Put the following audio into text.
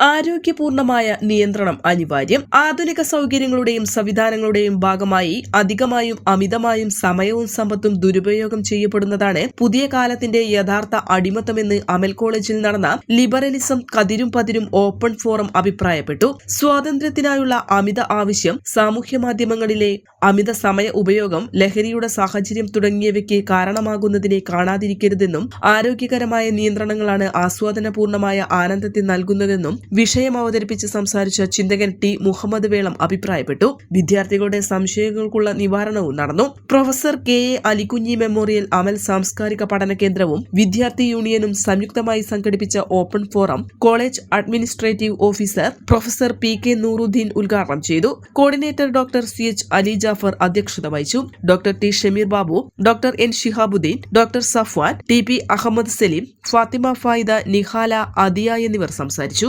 ആരോഗ്യപൂർണമായ നിയന്ത്രണം അനിവാര്യം. ആധുനിക സൗകര്യങ്ങളുടെയും സംവിധാനങ്ങളുടെയും ഭാഗമായി അധികമായും അമിതമായും സമയവും സമ്പത്തും ദുരുപയോഗം ചെയ്യപ്പെടുന്നതാണ് പുതിയ കാലത്തിന്റെ യഥാർത്ഥ അടിമത്തമെന്ന് അമൽ കോളേജിൽ നടന്ന ലിബറലിസം കതിരും പതിരും ഓപ്പൺ ഫോറം അഭിപ്രായപ്പെട്ടു. സ്വാതന്ത്ര്യത്തിനായുള്ള അമിത ആവശ്യം സാമൂഹ്യ മാധ്യമങ്ങളിലെ അമിത സമയ ഉപയോഗം ലഹരിയുടെ സാഹചര്യം തുടങ്ങിയവയ്ക്ക് കാരണമാകുന്നതിനെ കാണാതിരിക്കരുതെന്നും ആരോഗ്യകരമായ നിയന്ത്രണങ്ങളാണ് ആസ്വാദനപൂർണമായ ആനന്ദത്തെ നൽകുന്നതെന്നും വിഷയം അവതരിപ്പിച്ച് സംസാരിച്ച ചിന്തകൻ ടി. മുഹമ്മദ് വേളം അഭിപ്രായപ്പെട്ടു. വിദ്യാർത്ഥികളുടെ സംശയങ്ങൾക്കുള്ള നിവാരണവും നടന്നു. Professor K. A. Alikunji memorial Amal സാംസ്കാരിക പഠന കേന്ദ്രവും വിദ്യാർത്ഥി യൂണിയനും സംയുക്തമായി സംഘടിപ്പിച്ച open forum college administrative officer professor P. K. Nooruddin ഉദ്ഘാടനം ചെയ്തു. Coordinator doctor C. H. Ali Jafar അധ്യക്ഷത വഹിച്ചു. Doctor T. Shameer Babu doctor N. Shihabuddin doctor Safwan T. P. Ahmed Saleem Fathima Fayida Nihala Adiya എന്നിവർ സംസാരിച്ചു.